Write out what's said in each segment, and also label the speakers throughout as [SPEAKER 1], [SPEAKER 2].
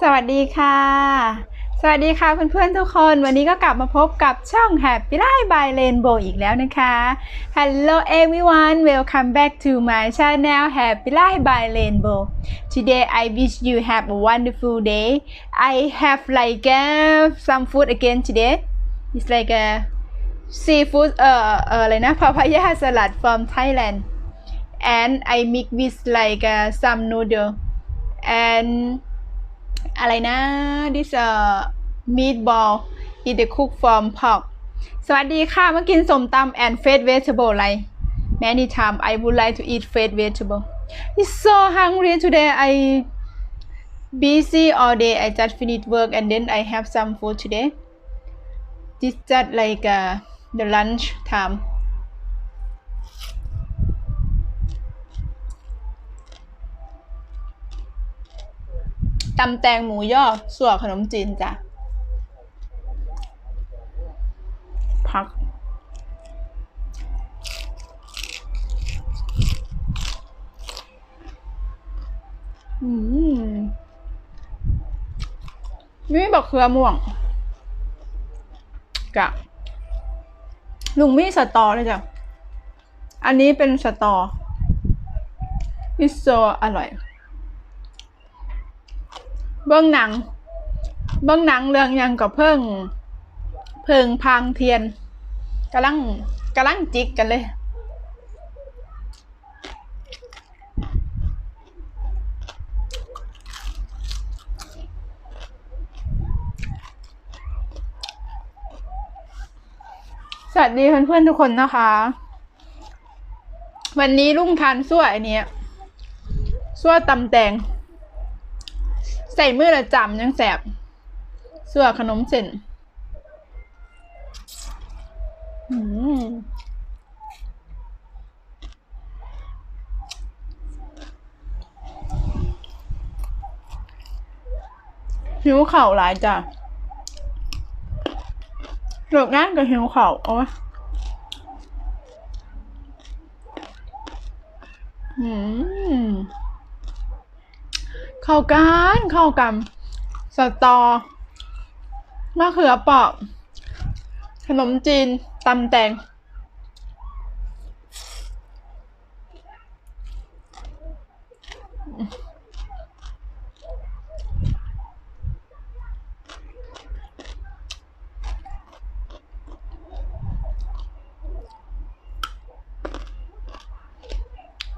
[SPEAKER 1] สวัสดีค่ะ สวัสดีค่ะเพื่อนๆทุกคน วันนี้ก็กลับมาพบกับช่อง Happy Life by Rainbow อีกแล้วนะคะ Hello everyone welcome back to my channel Happy Life by Rainbow Today I wish you have a wonderful day I have like uh, some food again today It's like a seafood เอ่อเอ่ออะไรนะ papaya salad from Thailand and I mix with like uh, some noodle and อะไรนะ this uh meatball in the cook from pork สวัสดีค่ะ มากินสมตำ and fresh vegetable อะไร many time I would like to eat fresh vegetable it's so hungry today I busy all day I just finished work and then I have some food today this just like uh, the lunch time ตำแตงหมูย่อส่วนขนมจีนจ้ะพัก อืมนี่บอกเครือม่วงกะลุงมีสตอเลยจ้ะ อันนี้เป็นสตอมิโซอร่อย เบื้องหนัง เบื้องหนังเรื่องยังกับเพิ่ง เพิงพางเทียนกำลังกำลังจิกกันเลยสวัสดีเพื่อนๆทุกคนนะคะ วันนี้ลุงทานซั่วอันเนี้ยซั่วตำแตง ใส่มือละจำยังแสบซั่วขนมเส้นอืมหิวเข่าหลายจ้ะเลิกงานกับหิวเข่าโอ้ยอืม เข้ากันเข้ากันสตอมะเขือเปราะขนมจีนตำแตง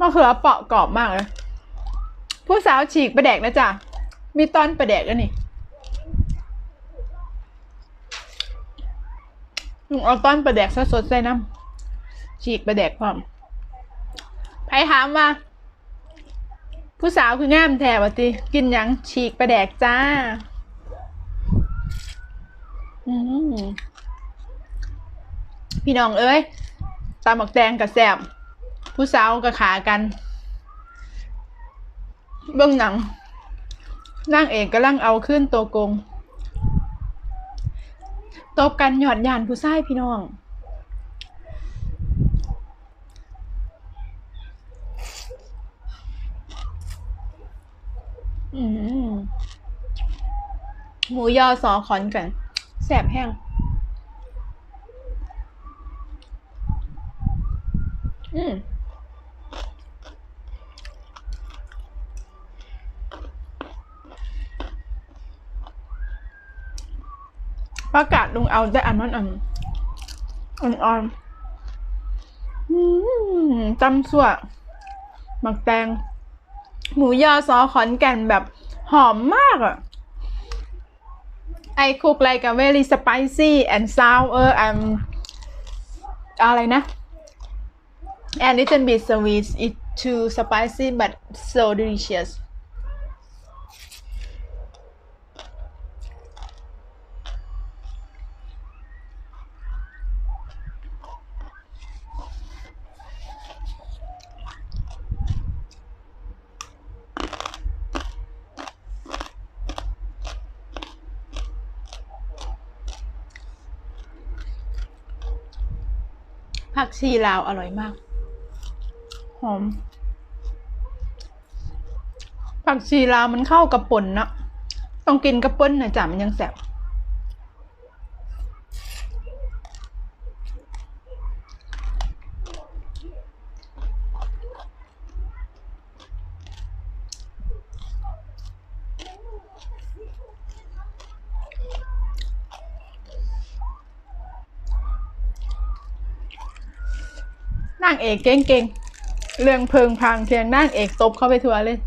[SPEAKER 1] มะเขือเปราะกรอบมากเลย ผู้สาวฉีกประแดกนะจ๊ะ มีตอนประแดกแล้วนี่ลุงเอาตอนประแดกสดๆใส่น้ำฉีกประแดกพร้อมไผถามว่า ผู้สาวคืองามแท้วะติ กินหยังฉีกประแดกจ้า อืมพี่น้องเอ้ยตาหมักแดงกับแซบผู้สาวกับขากัน เบื้องหนังนางเอกกำลังเอาขึ้นตัวโกงตบกันหยอดยานผู้ชายพี่น้อง อืมหมูยอสอขอนกัน แสบแห้งอืม ประกาศลุงเอาได้อันนั้นอันอ่อนๆอืมจำสั่วหมักแตง หมูยอซอขอนแก่นแบบหอมมากอะ I cook like a very spicy and sour and อะไรนะ and little bit sweet it too spicy but so delicious ผักชีลาวอร่อยมาก หอม ผักชีลาวมันเข้ากับป่นนะต้องกินกระปุ้นนะจ๊ะมันยังแสบ นางเอกเก่งๆ เรื่องเพิงพรางเทียงนางเอกตบเข้าไปทัวร์เลย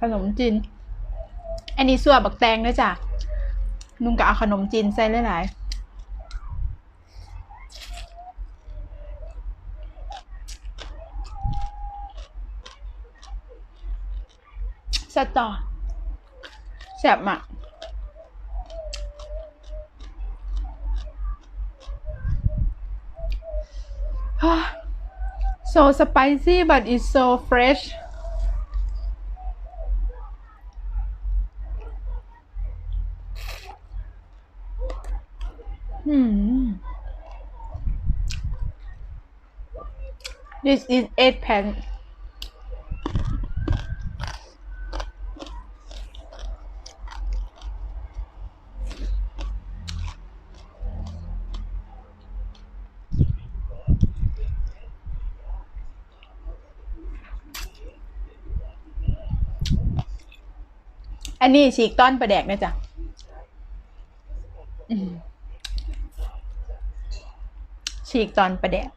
[SPEAKER 1] ขนมจีน อันนี้ส่วนบักแตงด้วยจ้ะ นุ่งกะเอาขนมจีนใส่หลายๆสตอแซ่บมาก so spicy but it's so fresh. อืม this is eight pan อันนี้ฉีกต้อนประแดกนะจ๊ะฉีกตอนประแดก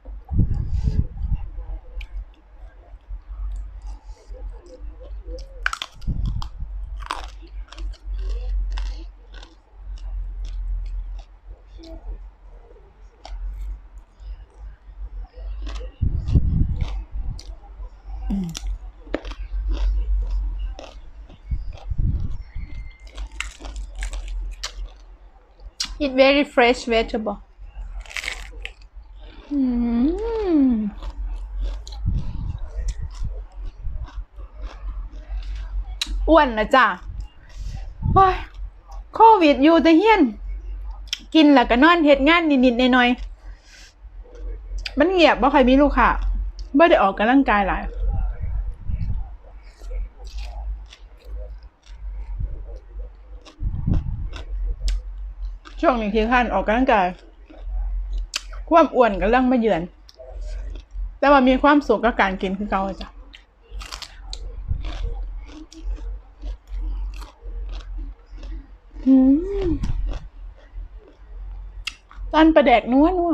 [SPEAKER 1] It very fresh vegetable อืมอ้วนนะจ้ะโอ้ยโควิดอยู่แต่เฮียน กินแล้วก็นอนเฮ็ดงานนิดๆหน่อยๆมันเงียบบ่ค่อยมีลูกค้าบ่ได้ออกกำลังกายหลาย ช่วงนี้ที่ข้านออกกำลังกายความอ้วนกำลังมาเยือน แต่ว่ามีความสุขกับการกินคือเก่าจ้ะตอนประแดกนัวนัว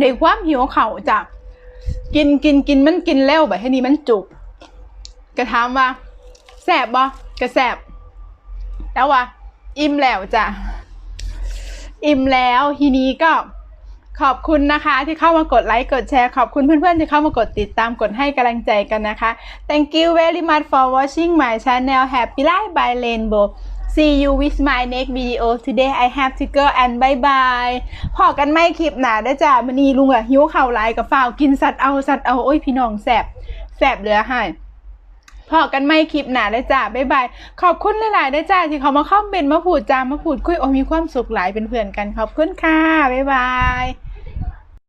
[SPEAKER 1] ในความหิวเข่าจ้ะกิ กินกินกินมันกินแล้วแบบให้นี้มันจุกกระถามว่าแสบบ่กระแสบแต่ว่า อิ่มแล้วจ้ะอิ่มแล้วทีนี้ก็ขอบคุณนะคะที่เข้ามากดไลค์กดแชร์ขอบคุณเพื่อนๆที่เข้ามากดติดตามกดให้กำลังใจกันนะคะ thank you very much for watching my channel happy life by rainbow see you with my next video today I have to go and bye bye พอกันไม่คลิปหนาได้จ้ามันนี้ลุงอะหิวเข่าไรกับฝาวกินสัตว์เอาสัตว์เอาโอ้ยพี่น้องแสบแสบเหลือให้พอกันไม่คลิปหนาได้จ้าบ๊ายบาย ขอบคุณหลายๆได้จ้าที่เขามาคอมเมนต์มาพูดจามาพูดคุยโอ้มีความสุขหลายเป็นเพื่อนกันขอบคุณค่ะบ๊ายบาย